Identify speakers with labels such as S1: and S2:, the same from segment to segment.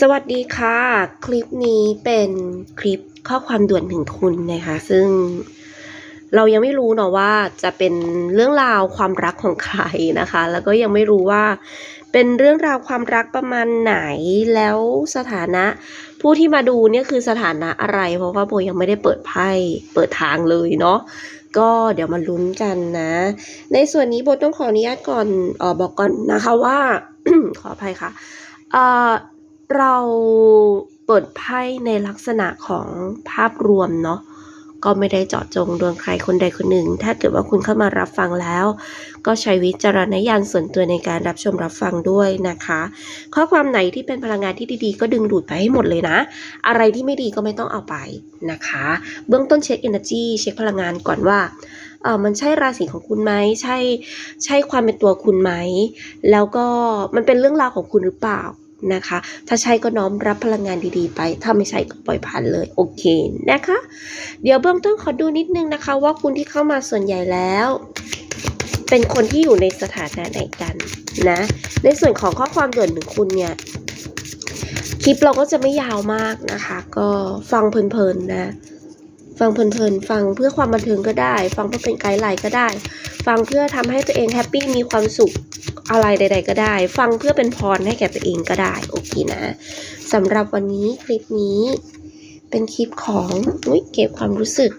S1: สวัสดีค่ะ คลิปนี้เป็นคลิปข้อความด่วนถึงคุณนะคะ ซึ่งเรายังไม่รู้เนาะว่าจะเป็นเรื่องราวความรักของใครนะคะ แล้วก็ยังไม่รู้ว่าเป็นเรื่องราวความรักประมาณไหนแล้วสถานะ ผู้ที่มาดูเนี่ยคือสถานะอะไร เพราะว่าโบยังไม่ได้เปิดไพ่เปิดทางเลยเนาะก็เดี๋ยวมาลุ้นกันนะ ในส่วนนี้โบต้องขออนุญาตก่อนออบอกก่อนนะคะว่าขออภัยค่ะเอ่อ เราเปิดไพ่ในลักษณะของภาพรวมเนาะก็ไม่ได้เจาะจงดวงใครคนใดคนหนึ่ง ถ้าเกิดว่าคุณเข้ามารับฟังแล้ว ก็ใช้วิจารณญาณส่วนตัวในการรับชมรับฟังด้วยนะคะ ข้อความไหนที่เป็นพลังงานที่ดีๆ ก็ดึงดูดไปให้หมดเลยนะ อะไรที่ไม่ดีก็ไม่ต้องเอาไปนะคะ เบื้องต้นเช็ค energy เช็คพลังงานก่อนว่าเออมันใช่ราศีของคุณไหมใช่ใช่ความเป็นตัวคุณไหม แล้วก็มันเป็นเรื่องราวของคุณหรือเปล่า นะคะ ถ้าใช่ก็น้อมรับพลังงานดีๆ ไป ถ้าไม่ใช่ก็ปล่อยผ่านเลย โอเคนะคะ เดี๋ยวเบื้องต้นขอดูนิดนึงนะคะ ว่าคุณที่เข้ามาส่วนใหญ่แล้ว เป็นคนที่อยู่ในสถานะไหนกันนะ ในส่วนของข้อความด่วนถึงคุณเนี่ย คลิปเราก็จะไม่ยาวมากนะคะ ก็ฟังเพลินๆนะ ฟังเพลินๆ ฟังเพื่อความบันเทิงก็ได้ ฟังเพื่อเป็นไกด์ไลน์ก็ได้ ฟังเพื่อทำให้ตัวเองแฮปปี้มีความสุขอะไรใด ๆ ก็ได้ ฟังเพื่อเป็นพรให้แก่ตัวเองก็ได้โอเคนะสำหรับวันนี้คลิปนี้ เป็นคลิปของอุ้ยเก็บความรู้สึก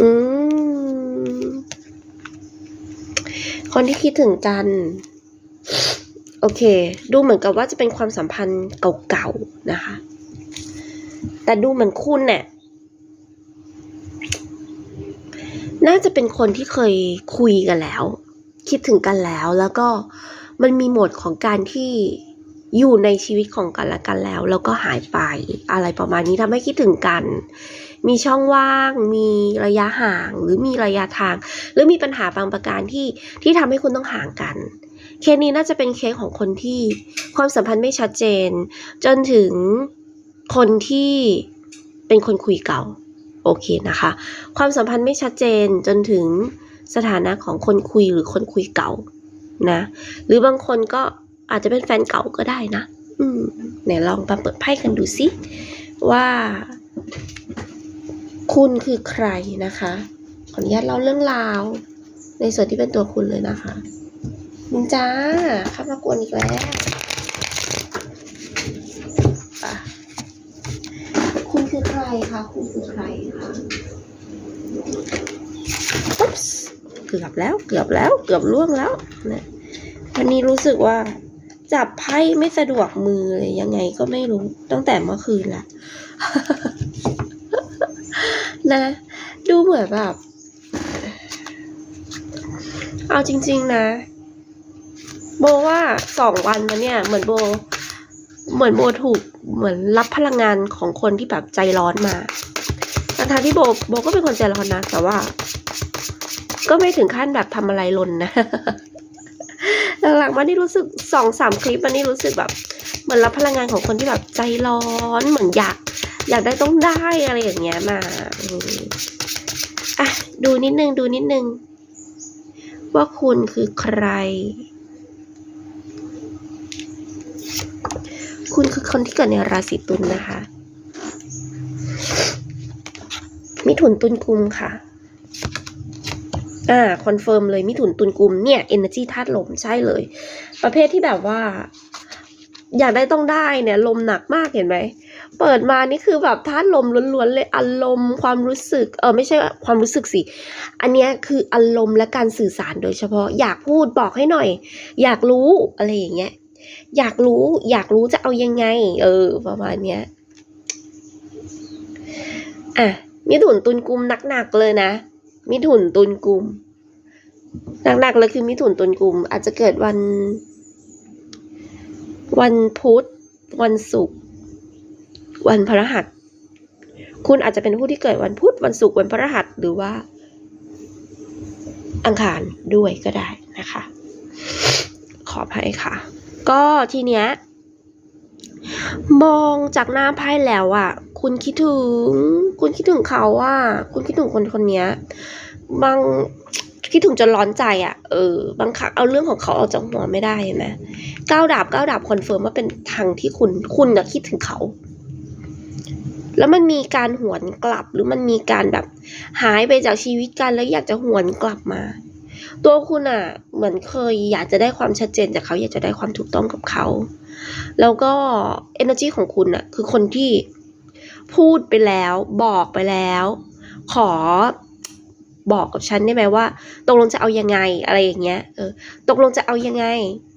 S1: อืมคนที่คิดถึงกันโอเค ดูเหมือนกับว่าจะเป็นความสัมพันธ์เก่าๆนะคะ แต่ดูเหมือนคุณเนี่ย น่าจะเป็นคนที่เคยคุยกันแล้ว คิดถึงกันแล้ว แล้วก็มันมีโหมดของการที่อยู่ในชีวิตของกันและกันแล้ว แล้วก็หายไปอะไรประมาณนี้ทำให้คิดถึงกัน มีช่องว่าง มีระยะห่างหรือมีระยะทาง หรือมีปัญหาบางประการที่ที่ทำให้คุณต้องห่างกันเคสนี้น่าจะเป็นเคสของคนที่ความสัมพันธ์ไม่ชัดเจน จนถึงคนที่เป็นคนคุยเก่า โอเคนะคะ ความสัมพันธ์ไม่ชัดเจนจนถึงสถานะของคนคุยหรือคนคุยเก่านะ หรือบางคนก็อาจจะเป็นแฟนเก่าก็ได้นะ อืมไหนลองมาเปิดไพ่กันดูสิว่า คุณคือใครนะคะ ขออนุญาตเล่าเรื่องราว ในส่วนที่เป็นตัวคุณเลยนะคะนินจ้าเข้ามากวนอีกแล้วอะ คุณคือใครคะคุณคือใครคะอุ๊บส์เกือบแล้วเกือบแล้วเกือบล่วงแล้วนะวันนี้รู้สึกว่า จับไพ่ไม่สะดวกมือเลยยังไงก็ไม่รู้ตั้งแต่เมื่อคืนละนะ ดูเหมือนแบบ เอาจริง ๆ นะ โบว่าสองวันมาเนี่ย เหมือนโบ เหมือนโบถูก เหมือนรับพลังงานของคนที่แบบใจร้อนมาทั้งที่โบโบก็เป็นคนใจร้อนนะ แต่ว่า ก็ไม่ถึงขั้นแบบทำอะไรลนนะ หลังๆมานี่รู้สึกสองสามคลิปมานี่รู้สึกแบบ เหมือนรับพลังงานของคนที่แบบใจร้อนเหมือนอยาก อยากได้ต้องได้อะไรอย่างเงี้ยมาอืมอะดูนิดนึงดูนิดนึง ว่าคุณคือใคร คุณคือคนที่เกิดในราศีตุลนะคะ มิถุนตุลกุมค่ะ อ่าคอนเฟิร์มเลยมิถุนตุลกุมเนี่ย energy ธาตุลมใช่เลย ประเภทที่แบบว่า อยากได้ต้องได้เนี่ย ลมหนักมากเห็นไหม เปิดมานี่คือแบบธาตุลมล้วนๆเลยอารมณ์ความรู้สึก เออไม่ใช่ความรู้สึกสิ อันเนี้ยคืออารมณ์และการสื่อสารโดยเฉพาะ อยากพูดบอกให้หน่อย อยากรู้อะไรอย่างเงี้ย อยากรู้ อยากรู้จะเอายังไง เออ ประมาณเนี้ย อะ มิถุนตุลกุมหนักๆเลยนะ มิถุนตุลกุมหนักๆเลยคือมิถุนตุลกุม อาจจะเกิดวัน วันพุธ วันศุกร์ วันพฤหัส คุณอาจจะเป็นผู้ที่เกิดวันพุธ วันศุกร์ วันพฤหัส หรือว่า อังคารด้วยก็ได้นะคะ ขออภัยค่ะ ก็ทีเนี้ยมองจากหน้าไพ่แล้วอะ่ะ คุณคิดถึง คุณคิดถึงเขาอะ คุณคิดถึงคนคนนี้บางคิดถึงจนร้อนใจอะ่ะ เออ บางครั้งเอาเรื่องของเขาออกจากหัวไม่ได้เห็นไหมก้าวดาบก้าวดาบคอนเฟิร์มว่าเป็นทางที่คุณ คุณนะคิดถึงเขา แล้วมันมีการหวนกลับหรือมันมีการแบบ หายไปจากชีวิตกันแล้วอยากจะหวนกลับมา ตัวคุณอะ่ะ เหมือนเคยอยากจะได้ความชัดเจนจากเขาอยากจะได้ความถูกต้องกับเขา แล้วก็ energy ของคุณอะ่ะ คือคนที่พูดไปแล้วบอกไปแล้ว ขอบอกกับฉันได้ไหมว่าตกลงจะเอายังไงอะไรอย่างเงี้ยเออตกลงจะเอายังไง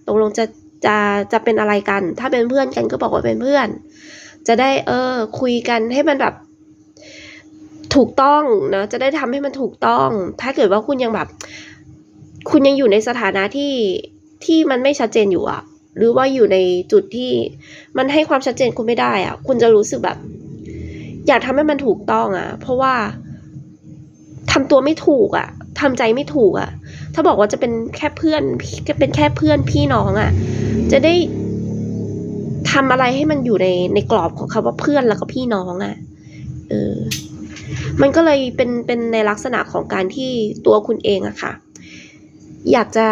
S1: ตกลงจะจะจะเป็นอะไรกัน ถ้าเป็นเพื่อนกันก็บอกว่าเป็นเพื่อน จะได้เออ คุยกันให้มันแบบถูกต้องนะจะได้ทำให้มันถูกต้อง ถ้าเกิดว่าคุณยังแบบ คุณยังอยู่ในสถานะที่ที่มันไม่ชัดเจนอยู่อะหรือว่าอยู่ในจุดที่มันให้ความชัดเจนคุณไม่ได้อะคุณจะรู้สึกแบบ อยากทำให้มันถูกต้องอะเพราะว่าทำตัวไม่ถูกอะทำใจไม่ถูกอะถ้าบอกว่าจะเป็นแค่เพื่อนเป็นแค่เพื่อนพี่น้องอะจะได้ทำอะไรให้มันอยู่ในในกรอบของคำว่าเพื่อนแล้วก็พี่น้องอะ เออ มันก็เลยเป็นเป็นในลักษณะของการที่ตัวคุณเองอะค่ะ อยากจะ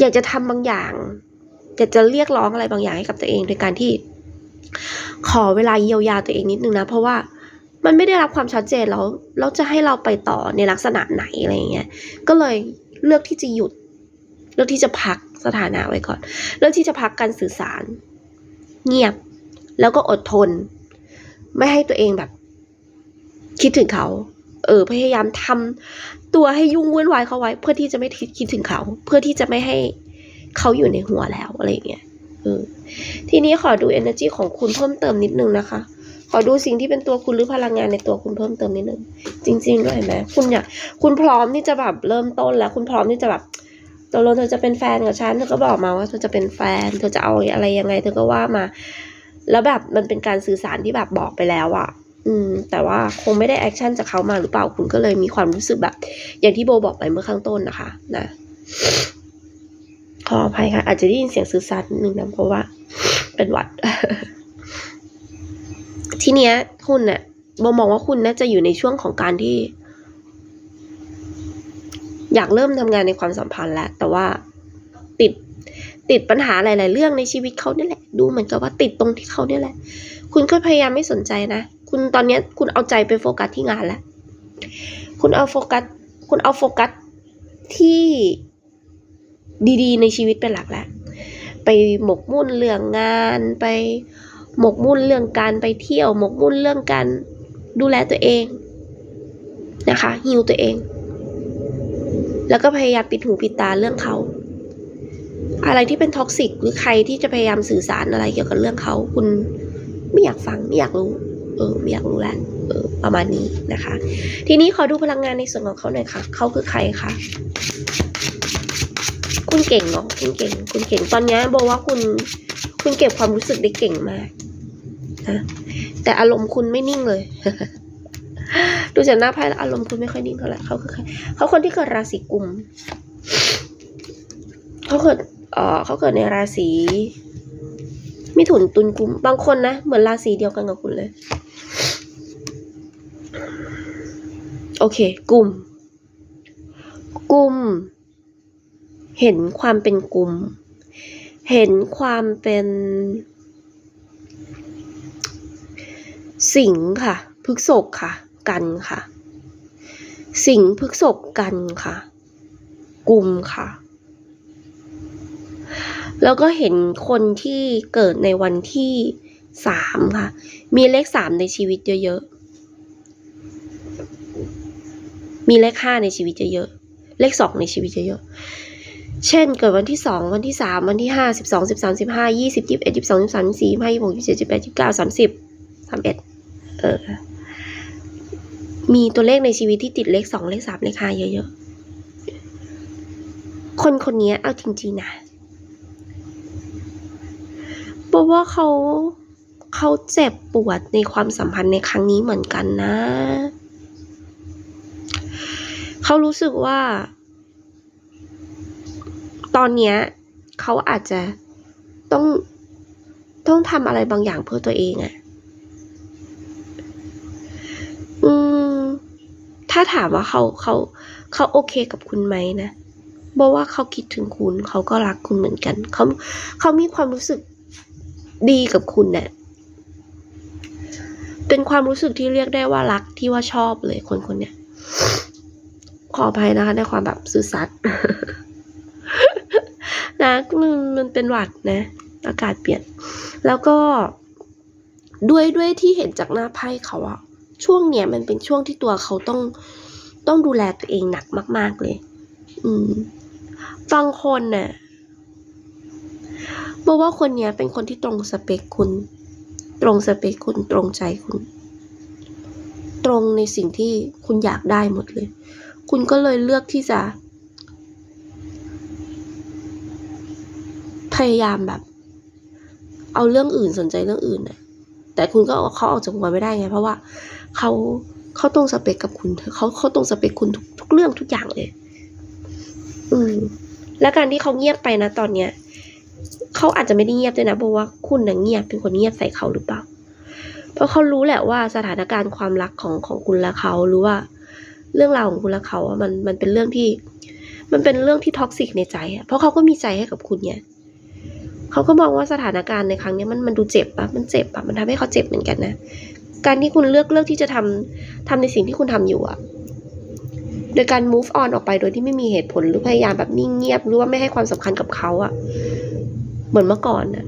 S1: อยากจะทำบางอย่างอยากจะเรียกร้องอะไรบางอย่างให้กับตัวเองโดยการที่ ขอเวลาเยียวยาตัวเองนิดนึงนะ เพราะว่ามันไม่ได้รับความชัดเจนแล้วแล้วจะให้เราไปต่อในลักษณะไหนอะไรเงี้ยก็เลยเลือกที่จะหยุด เลือกที่จะพักสถานะไว้ก่อน เลือกที่จะพักการสื่อสาร เงียบแล้วก็อดทน ไม่ให้ตัวเองแบบ คิดถึงเขา เออพยายามทำตัวให้ยุ่งวุ่นวายเขาไว้ เพื่อที่จะไม่คิดถึงเขา เพื่อที่จะไม่ให้เขาอยู่ในหัวแล้วอะไรเงี้ยเออทีนี้ขอดู energy ของคุณเพิ่มเติมนิดนึงนะคะ ขอดูสิ่งที่เป็นตัวคุณหรือพลังงานในตัวคุณเพิ่มเติมนิดนึง จริงๆด้วยเห็นไหมคุณอยากคุณพร้อมที่จะแบบเริ่มต้นแล้ว คุณพร้อมที่จะแบบตกลงเธอจะเป็นแฟนกับฉันเธอก็บอกมาว่าเธอจะเป็นแฟน เธอจะเอาอะไรยังไง เธอก็ว่ามา แล้วแบบมันเป็นการสื่อสารที่แบบบอกไปแล้วอะ อืม แต่ว่าคงไม่ได้แอคชั่นจากเขามาหรือเปล่าคุณก็เลยมีความรู้สึกแบบ อย่างที่โบบอกไปเมื่อข้างต้นนะคะ นะขออภัยค่ะ อาจจะได้ยินเสียงสื่อสารนิดนึงนะเพราะว่า เป็นหวัด ทีเนี้ย คุณเนี่ยโบมองว่าคุณน่าจะอยู่ในช่วงของการที่ อยากเริ่มทำงานในความสัมพันธ์แล้ว แต่ว่าติดติดปัญหาหลาย ๆ เรื่องในชีวิตเขาเนี่ยแหละ ดูเหมือนกับว่าติดตรงที่เขาเนี่ยแหละ คุณก็พยายามไม่สนใจนะ คุณตอนนี้คุณเอาใจไปโฟกัสที่งานแล้ว คุณเอาโฟกัส คุณเอาโฟกัสที่ดีๆ ในชีวิตเป็นหลักแล้ว ไปหมกมุ่นเรื่องงาน ไปหมกมุ่นเรื่องการไปเที่ยว หมกมุ่นเรื่องการดูแลตัวเองนะคะฮิวตัวเอง แล้วก็พยายามปิดหูปิดตาเรื่องเขา อะไรที่เป็นท็อกซิกหรือใครที่จะพยายามสื่อสารอะไรเกี่ยวกับเรื่องเขา คุณไม่อยากฟัง ไม่อยากรู้ เออไม่อยากรู้แล้วเออประมาณนี้นะคะ ทีนี้ขอดูพลังงานในส่วนของเขาหน่อยค่ะ เขาคือใครคะคุณเก่งเนาะคุณเก่ง คุณเก่งตอนนี้บอกว่าคุณคุณเก็บความรู้สึกได้เก่งมากนะแต่อารมณ์คุณไม่นิ่งเลย ดูจากหน้าไพ่แล้วอารมณ์คุณไม่ค่อยนิ่งเท่าไหร่เขาคือใครเขาคนที่เกิดราศีกุมเขาเกิดเออเขาเกิดในราศี มิถุนตุลกุมบางคนนะ เหมือนราศีเดียวกันกับคุณเลย โอเค กลุ่ม กลุ่ม เห็นความเป็นกลุ่ม เห็นความเป็นสิงค์ค่ะ พฤกษกค่ะ กันค่ะ สิงพฤกษกกันค่ะ กลุ่มค่ะ แล้วก็เห็นคนที่เกิดในวันที่สามค่ะ มีเลขสามในชีวิตเยอะๆ มีเลขห้าในชีวิตเยอะๆ เลขสองในชีวิตเยอะๆ เช่นเกิดวันที่สองวันที่สามวันที่ห้าสิบสองสิบสามสิบห้ายี่สิบยี่สิบเอ็ดยี่สิบสองยี่สิบสามยี่สิบสี่ยี่สิบห้ายี่สิบหกยี่สิบเจ็ดยี่สิบแปดยี่สิบเก้าสามสิบสามเอ็ดเออ มีตัวเลขในชีวิตที่ติดเลขสองเลขสามเลขห้าเยอะๆ คนคนนี้เอาจริงๆนะ บอกว่าเขาเขาเจ็บปวดในความสัมพันธ์ในครั้งนี้เหมือนกันนะ เขารู้สึกว่า ตอนเนี้ยเขาอาจจะต้องต้องทำอะไรบางอย่างเพื่อตัวเองอะอืม ถ้าถามว่าเขาเขาเขาโอเคกับคุณไหมนะบอกว่าเขาคิดถึงคุณ เขาก็รักคุณเหมือนกัน เขาเขามีความรู้สึก ดีกับคุณเนี่ยเป็นความรู้สึกที่เรียกได้ว่ารักที่ว่าชอบเลยคนคนเนี้ยขออภัยนะคะในความแบบสื่อสัตย์นะมันมันเป็นหวัดนะ อากาศเปลี่ยน แล้วก็ด้วยด้วยที่เห็นจากหน้าไพ่เขาอะช่วงเนี้ยมันเป็นช่วงที่ตัวเขาต้องต้องดูแลตัวเองหนักมาก ๆเลย อืมบางคนน่ะ บอกว่าคนนี้เป็นคนที่ตรงสเปคคุณ ตรงสเปคคุณตรงใจคุณ ตรงในสิ่งที่คุณอยากได้หมดเลย คุณก็เลยเลือกที่จะ พยายามแบบ เอาเรื่องอื่นสนใจเรื่องอื่นนะแต่คุณก็เขาออกจากหัวไม่ได้ไง เพราะว่าเขาเขาตรงสเปคกับคุณเขาเขาตรงสเปคคุณทุกทุกเรื่องทุกอย่างเลย อืม และการที่เขาเงียบไปนะตอนเนี้ย เขาอาจจะไม่ได้เงียบด้วยนะเพราะว่าคุณนะเงียบเป็นคนเงียบใส่เขาหรือเปล่า เพราะเขารู้แหละว่าสถานการณ์ความรักของของคุณและเขาหรือว่า เรื่องราวของคุณและเขาอะมันมันเป็นเรื่องที่ มันเป็นเรื่องที่ท็อกซิกในใจอะเพราะเขาก็มีใจให้กับคุณไงเขาก็มองว่าสถานการณ์ในครั้งนี้มันมันดูเจ็บอะมันเจ็บอะมันทำให้เขาเจ็บเหมือนกันนะการที่คุณเลือกเลือกที่จะทำทำในสิ่งที่คุณทำอยู่อะโดยการ move on ออกไปโดยที่ไม่มีเหตุผลหรือพยายามแบบนิ่งเงียบหรือว่าไม่ให้ความสำคัญกับเขาอะ เหมือนเมื่อก่อนน่ะ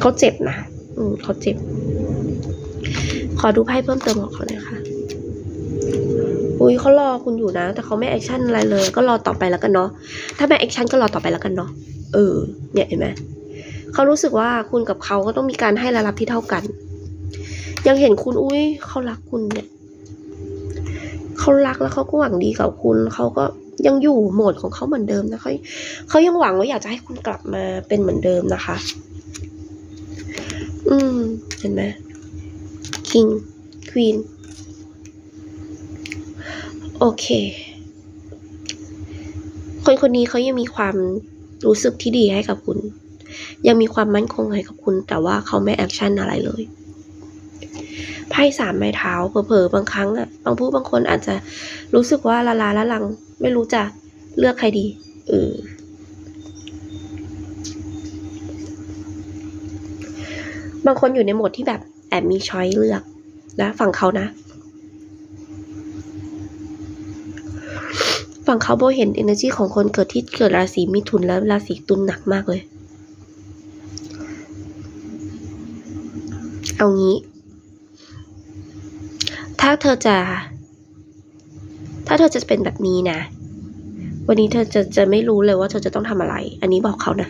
S1: เขาเจ็บนะอืมเขาเจ็บ ขอดูไพ่เพิ่มเติมของเขาหน่อยค่ะอุ้ยเขารอคุณอยู่นะ แต่เขาไม่แอคชั่นอะไรเลย ก็รอต่อไปแล้วกันเนาะถ้าไม่แอคชั่นก็รอต่อไปแล้วกันเนาะเออ เนี่ยเห็นไหมเขารู้สึกว่าคุณกับเขาก็ต้องมีการให้และรับที่เท่ากัน ยังเห็นคุณอุ้ยเขารักคุณเนี่ยเขารักแล้วเขาก็หวังดีกับคุณเขาก็ ยังอยู่โหมดของเขาเหมือนเดิมนะเขาเขายังหวังว่าอยากจะให้คุณกลับมาเป็นเหมือนเดิมนะคะ อืม เห็นไหม king queen โอเค คนคนนี้เขายังมีความรู้สึกที่ดีให้กับคุณ ยังมีความมั่นคงให้กับคุณ แต่ว่าเขาไม่แอคชั่นอะไรเลยไพ่สามไม้เท้าเผลอๆบางครั้งอะบางผู้บางคนอาจจะรู้สึกว่าละลาละลัง ไม่รู้จะเลือกใครดีเออบางคนอยู่ในโหมดที่แบบแอบมีช้อยเลือกนะฝั่งเขานะ ฝั่งเขาโบเห็น energy ของคนเกิดที่เกิดราศีมิถุนและราศีตุลหนักมากเลย เอางี้ ถ้าเธอจะ ถ้าเธอจะเป็นแบบนี้นะ วันนี้เธอจะจะไม่รู้เลยว่าเธอจะต้องทำอะไร อันนี้บอกเขานะ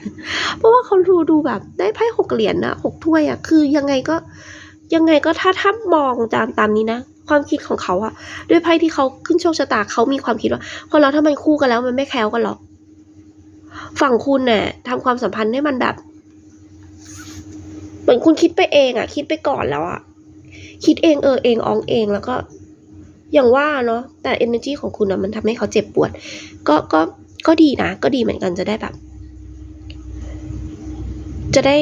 S1: เพราะว่าเขาดูดูแบบได้ไพ่หกเหรียญนะหกถ้วยอะคือยังไงก็ยังไงก็ถ้าถ้ามองตามตามนี้นะความคิดของเขาอะด้วยไพ่ที่เขาขึ้นโชคชะตาเขามีความคิดว่าคนเราถ้ามันคู่กันแล้วมันไม่แคล้วกันหรอก ฝั่งคุณเนี่ยทำความสัมพันธ์ให้มันแบบ เหมือนคุณคิดไปเองอะคิดไปก่อนแล้วอะคิดเองเออเองอองเองแล้วก็ อย่างว่าเนาะแต่ energy ของคุณอะมันทำให้เขาเจ็บปวด ก็ก็ก็ดีนะ ก็ดีเหมือนกันจะได้แบบ จะได้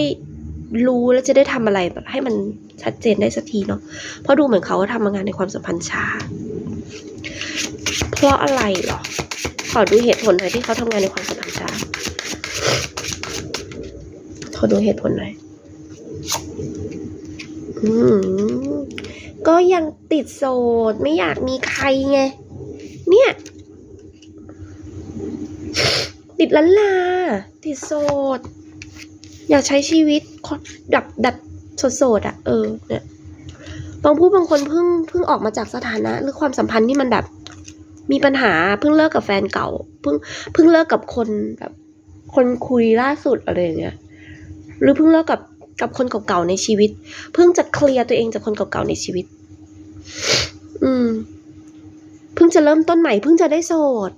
S1: รู้แล้วจะได้ทำอะไรแบบให้มันชัดเจนได้สักทีเนาะเพราะดูเหมือนเขาก็ทำงานในความสัมพันธ์ช้า เพราะอะไรหรอ ขอดูเหตุผลหน่อยที่เขาทำงานในความสัมพันธ์ช้า ขอดูเหตุผลหน่อยอืม ก็ยังติดโสดไม่อยากมีใครไง เนี่ย ติดลันลา ติดโสด อยากใช้ชีวิตดับดับโสดๆอะ่ะ เออ เนี่ยบางผู้บางคนเพิ่งเพิ่งออกมาจากสถานะ หรือความสัมพันธ์ที่มันแบบ มีปัญหาเพิ่งเลิกกับแฟนเก่า เพิ่งเพิ่งเลิกกับคนแบบ คนคุยล่าสุดอะไรอย่างเงี้ย หรือเพิ่งเลิกกับ กับคนเก่าๆในชีวิต เพิ่งจะเคลียร์ตัวเองจากคนเก่าๆในชีวิต อืม เพิ่งจะเริ่มต้นใหม่ เพิ่งจะได้โสด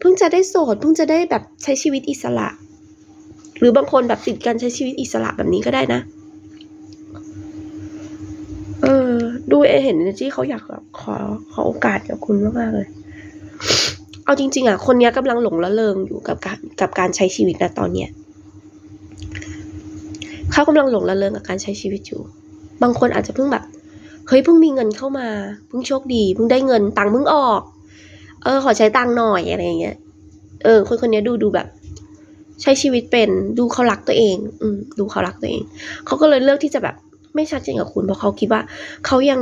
S1: เพิ่งจะได้โสด เพิ่งจะได้แบบใช้ชีวิตอิสระ หรือบางคนแบบติดการใช้ชีวิตอิสระแบบนี้ก็ได้นะ เออ ดูเอเห็น energy เขาอยากแบบขอขอโอกาสกับคุณมากๆเลยเอาจริง ๆอะคนเนี้ยกำลังหลงละเริงอยู่กับการกับการใช้ชีวิตนะตอนเนี้ย เขากำลังหลงละเริงกับการใช้ชีวิตอยู่ บางคนอาจจะเพิ่งแบบ เฮ้ยเพิ่งมีเงินเข้ามา เพิ่งโชคดี เพิ่งได้เงิน ตังค์เพิ่งออก เออ ขอใช้ตังค์หน่อยอะไรอย่างเงี้ย เออ คนคนนี้ดูดูแบบ ใช้ชีวิตเป็น ดูเขารักตัวเอง อืม ดูเขารักตัวเอง เขาก็เลยเลือกที่จะแบบไม่ชัดเจนกับคุณเพราะเขาคิดว่าเขายัง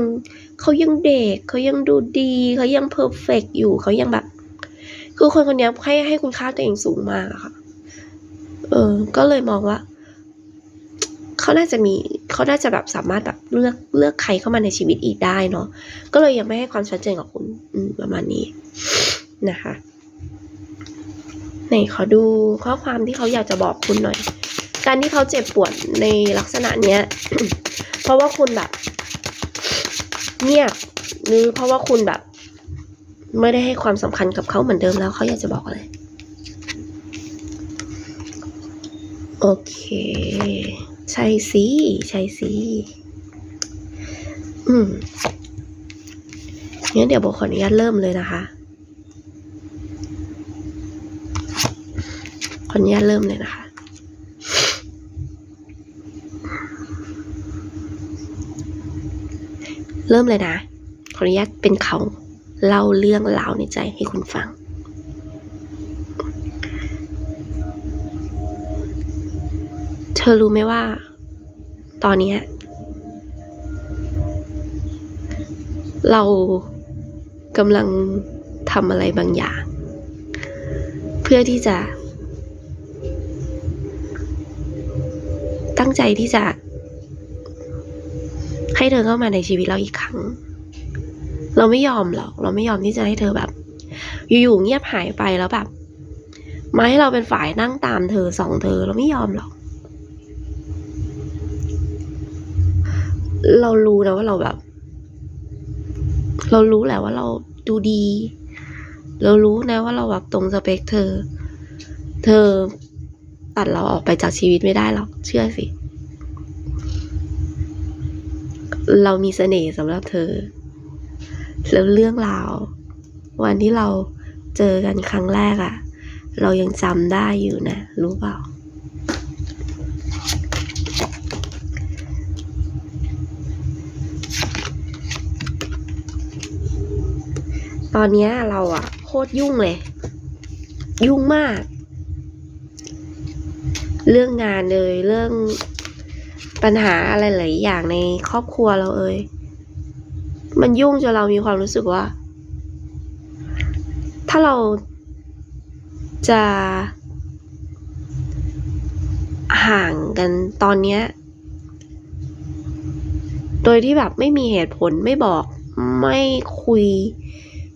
S1: เขายังเด็กเขายังดูดีเขายังเพอร์เฟกอยู่เขายังแบบ คือคนคนนี้ให้ให้คุณค่าตัวเองสูงมากอะค่ะ เออ ก็เลยมองว่า เขาน่าจะมีเขาน่าจะแบบสามารถแบบเลือกเลือกใครเข้ามาในชีวิตอีกได้เนาะก็เลยยังไม่ให้ความชัดเจนกับคุณประมาณนี้นะคะไหนขอดูข้อความที่เขาอยากจะบอกคุณหน่อย การที่เขาเจ็บปวดในลักษณะเนี้ย เพราะว่าคุณแบบเงียบหรือเพราะว่าคุณแบบ ไม่ได้ให้ความสำคัญกับเขาเหมือนเดิมแล้วเขาอยากจะบอกอะไร โอเค ใช่สิใช่สิอืมงั้นเดี๋ยวโบขออนุญาตเริ่มเลยนะคะขออนุญาตเริ่มเลยนะคะ เริ่มเลยนะ ขออนุญาตเป็นเขาเล่าเรื่องราวในใจให้คุณฟัง เธอรู้ไหมว่า ตอนนี้เรากำลังทำอะไรบางอย่าง เพื่อที่จะ ตั้งใจที่จะ ให้เธอเข้ามาในชีวิตเราอีกครั้ง เราไม่ยอมหรอก เราไม่ยอมที่จะให้เธอแบบ อยู่ๆเงียบหายไปแล้วแบบมาให้เราเป็นฝ่ายนั่งตามเธอส่องเธอเราไม่ยอมหรอก เรารู้นะว่าเราแบบ เรารู้แหละว่าเราดูดี เรารู้นะว่าเราแบบตรงสเปคเธอ เธอตัดเราออกไปจากชีวิตไม่ได้หรอกเชื่อสิ เรามีเสน่ห์สำหรับเธอ แล้วเรื่องราว วันที่เราเจอกันครั้งแรกอะเรายังจำได้อยู่นะ รู้เปล่า อนนี้เราอะโคตรยุ่งเลย ยุ่งมาก เรื่องงานเลยเรื่องปัญหาอะไรหลายอย่างในครอบครัวเราเอ่ยมันยุ่งจนเรามีความรู้สึกว่า ถ้าเราจะห่างกันตอนเนี้ย โดยที่แบบไม่มีเหตุผลไม่บอกไม่คุย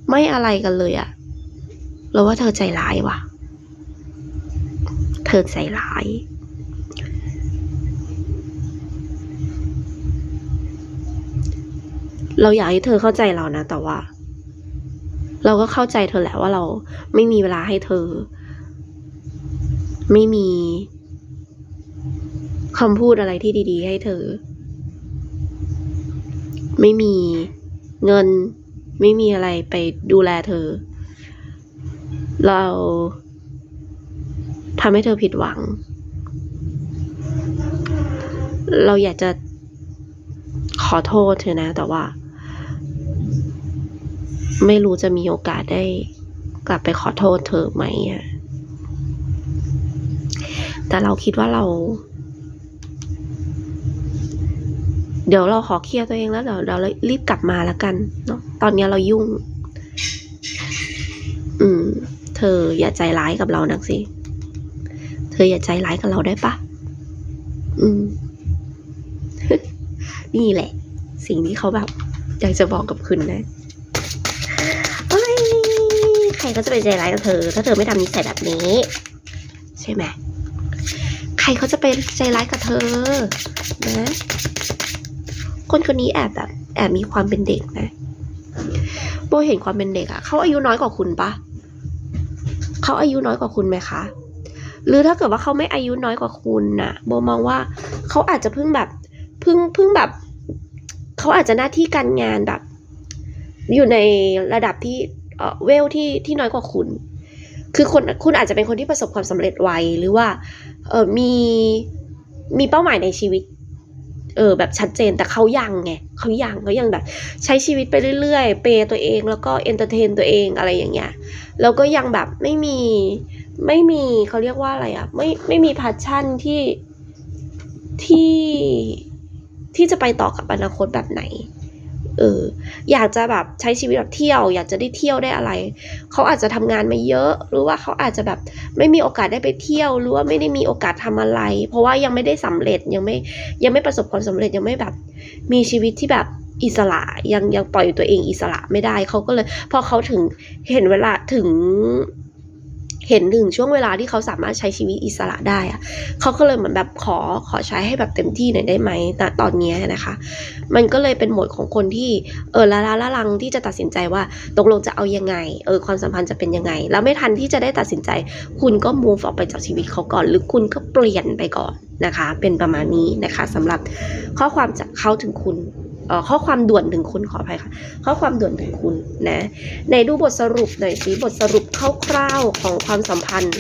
S1: ไม่อะไรกันเลยอะเราว่าเธอใจร้ายว่ะ เธอใจร้าย เราอยากให้เธอเข้าใจเรานะ แต่ว่า เราก็เข้าใจเธอแหละว่าเราไม่มีเวลาให้เธอ ไม่มีคำพูดอะไรที่ดี ๆ ให้เธอ ไม่มีเงิน ไม่มีอะไรไปดูแลเธอ เราทำให้เธอผิดหวัง เราอยากจะขอโทษเธอนะ แต่ว่า ไม่รู้จะมีโอกาสได้กลับไปขอโทษเธอไหมอะแต่เราคิดว่าเรา เดี๋ยวเราขอเคลียร์ตัวเองแล้วเดี๋ยวเรารีบกลับมาแล้วกันเนาะ ตอนนี้เรายุ่ง อืม เธออย่าใจร้ายกับเรานักสิ เธออย่าใจร้ายกับเราได้ปะ อืม นี่แหละ สิ่งที่เขาแบบอยากจะบอกกับคุณนะใครก็จะไปใจร้ายกับเธอ ถ้าเธอไม่ทำนิสัยแบบนี้ ใช่ไหมใครเขาจะไปใจร้ายกับเธอ นะ คนคนนี้แอบแบบแอบมีความเป็นเด็กนะ บเห็นความเป็นเด็กอะเขาอายุน้อยกว่าคุณปะเขาอายุน้อยกว่าคุณไหมคะ หรือถ้าเกิดว่าเขาไม่อายุน้อยกว่าคุณน่ะโบมองว่าเขาอาจจะเพิ่งแบบเพิ่งเพิ่งแบบเขาอาจจะหน้าที่การงานแบบ อยู่ในระดับที่เออเวลที่ที่น้อยกว่าคุณ คือคนคุณอาจจะเป็นคนที่ประสบความสำเร็จไวหรือว่าเออมีมีเป้าหมายในชีวิต เออแบบชัดเจนแต่เขายังไงเขายังเขายังแบบ ใช้ชีวิตไปเรื่อยๆ เปย์ตัวเองแล้วก็เอนเตอร์เทนตัวเองอะไรอย่างเงี้ยแล้วก็ยังแบบไม่มีไม่มีเขาเรียกว่าอะไรอะไม่ไม่มีพาชั่นที่ที่ที่จะไปต่อกับอนาคตแบบไหน เอออยากจะแบบใช้ชีวิตแบบเที่ยว อยากจะได้เที่ยวได้อะไร เขาอาจจะทำงานมาเยอะ หรือว่าเขาอาจจะแบบไม่มีโอกาสได้ไปเที่ยว หรือว่าไม่ได้มีโอกาสทำอะไร เพราะว่ายังไม่ได้สำเร็จยังไม่ยังไม่ประสบความสำเร็จยังไม่แบบมีชีวิตที่แบบอิสระยังยังปล่อยตัวเองอิสระไม่ได้เขาก็เลย พอเขาถึงเห็นเวลาถึง เห็นถึงช่วงเวลาที่เขาสามารถใช้ชีวิตอิสระได้อะเขาก็เลยเหมือนแบบขอขอใช้ให้แบบเต็มที่หน่อยได้ไหมแต่ตอนนี้นะคะ มันก็เลยเป็นโหมดของคนที่เออละละละลังที่จะตัดสินใจว่าตกลงจะเอายังไงเออความสัมพันธ์จะเป็นยังไง แล้วไม่ทันที่จะได้ตัดสินใจ คุณก็ move ออกไปจากชีวิตเขาก่อน หรือคุณก็เปลี่ยนไปก่อนนะคะ เป็นประมาณนี้นะคะสำหรับข้อความจากเขาถึงคุณ ข้อความด่วนถึงคุณขออภัยค่ะ ข้อความด่วนถึงคุณนะในดูบทสรุปหน่อยสิบทสรุปคร่าวๆของความสัมพันธ์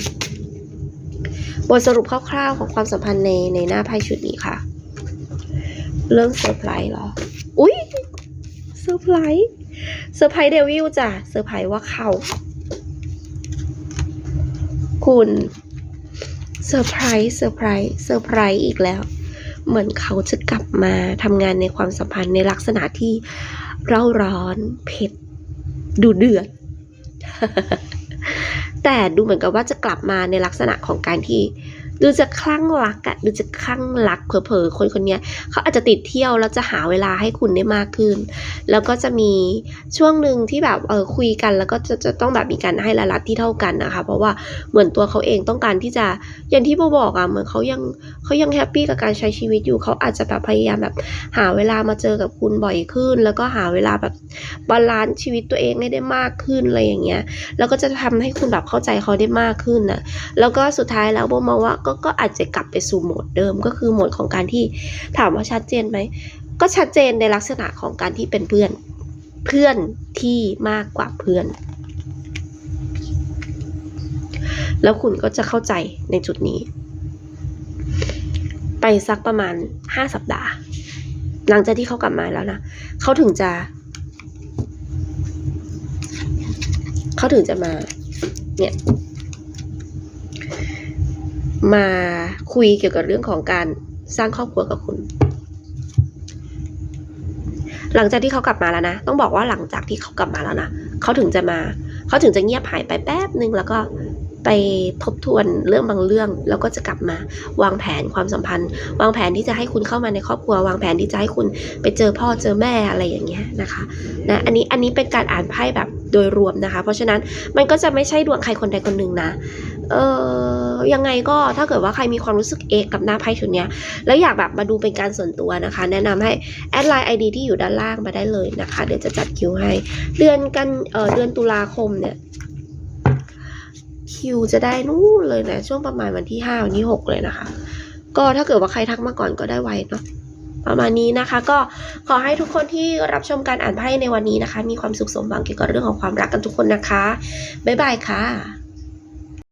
S1: บทสรุปคร่าวๆของความสัมพันธ์ในในหน้าไพ่ชุดนี้ค่ะ เรื่องเซอร์ไพรส์เหรอ อุ้ยเซอร์ไพรส์เซอร์ไพรส์เดวิลจ้ะเซอร์ไพรส์ว่าเขาคุณเซอร์ไพรส์เซอร์ไพรส์เซอร์ไพรส์อีกแล้ว เหมือนเขาจะกลับมาทำงานในความสัมพันธ์ในลักษณะที่เร่าร้อนเผ็ดดูเดือด แต่ดูเหมือนกับว่าจะกลับมาในลักษณะของการที่ ดูจะคลั่งรักอะดูจะคลั่งรักเผลอๆคนคนเนี้ยเขาอาจจะติดเที่ยวแล้วจะหาเวลาให้คุณได้มากขึ้น แล้วก็จะมีช่วงหนึ่งที่แบบเออคุยกันแล้วก็จะจะต้องแบบมีการให้รายรับที่เท่ากันนะคะ เพราะว่าเหมือนตัวเขาเองต้องการที่จะอย่างที่โบบอกอะเหมือนเขายังเขายังแฮปปี้กับการใช้ชีวิตอยู่เขาอาจจะแบบพยายามแบบหาเวลามาเจอกับคุณบ่อยขึ้น แล้วก็หาเวลาแบบบาลานซ์ชีวิตตัวเองให้ได้มากขึ้นอะไรอย่างเงี้ยแล้วก็จะทำให้คุณแบบเข้าใจเขาได้มากขึ้นนะแล้วก็สุดท้ายแล้วโบมองว่าก็ก็อาจจะกลับไปสู่โหมดเดิมก็คือโหมดของการที่ถามว่าชัดเจนไหมก็ชัดเจนในลักษณะของการที่เป็นเพื่อน เพื่อนที่มากกว่าเพื่อน แล้วคุณก็จะเข้าใจในจุดนี้ ไปสักประมาณห้าสัปดาห์ หลังจากที่เขากลับมาแล้วนะเขาถึงจะเขาถึงจะมา เนี่ย มาคุยเกี่ยวกับเรื่องของการสร้างครอบครัวกับคุณ หลังจากที่เขากลับมาแล้วนะ ต้องบอกว่าหลังจากที่เขากลับมาแล้วนะเขาถึงจะมาเขาถึงจะเงียบหายไปแป๊บนึงแล้วก็ไปทบทวนเรื่องบางเรื่องแล้วก็จะกลับมาวางแผนความสัมพันธ์ วางแผนที่จะให้คุณเข้ามาในครอบครัว วางแผนที่จะให้คุณไปเจอพ่อเจอแม่อะไรอย่างเงี้ยนะคะนะอันนี้อันนี้เป็นการอ่านไพ่แบบโดยรวมนะคะ เพราะฉะนั้นมันก็จะไม่ใช่ดวงใครคนใดคนหนึ่งนะ เออยังไงก็ถ้าเกิดว่าใครมีความรู้สึกเอกกับหน้าไพ่ชุดเนี้ย แล้วอยากแบบมาดูเป็นการส่วนตัวนะคะ แนะนำให้แอดไลน์ ID ที่อยู่ด้านล่างมาได้เลยนะคะ เดี๋ยวจะจัดคิวให้ เดือนกันเออเดือนตุลาคมเนี่ยคิวจะได้นู่นเลยนะช่วงประมาณวันที่ห้าวันที่หกเลยนะคะ ก็ถ้าเกิดว่าใครทักมาก่อนก็ได้ไวเนาะประมาณนี้นะคะ ก็ขอให้ทุกคนที่รับชมการอ่านไพ่ในวันนี้นะคะ มีความสุขสมหวังเกี่ยวกับเรื่องของความรักกันทุกคนนะคะบ๊ายบายค่ะ